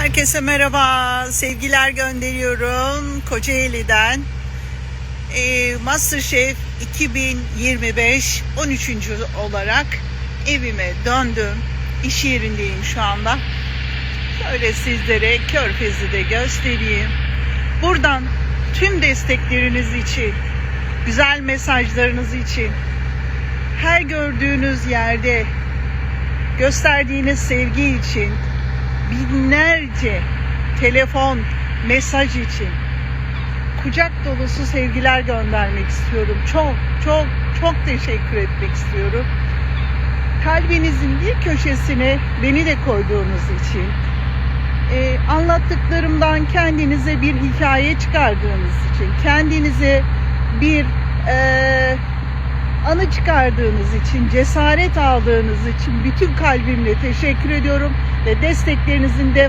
Herkese merhaba, sevgiler gönderiyorum Kocaeli'den. Ee, Masterchef 2025 13. olarak evime döndüm. İş yerindeyim şu anda. Şöyle sizlere Körfez'i de göstereyim. Buradan tüm destekleriniz için, güzel mesajlarınız için, her gördüğünüz yerde gösterdiğiniz sevgi için, binlerce telefon, mesaj için kucak dolusu sevgiler göndermek istiyorum. Çok çok çok teşekkür etmek istiyorum. Kalbinizin bir köşesine beni de koyduğunuz için, e, anlattıklarımdan kendinize bir hikaye çıkardığınız için, kendinize bir e, anı çıkardığınız için, cesaret aldığınız için bütün kalbimle teşekkür ediyorum ve desteklerinizin devam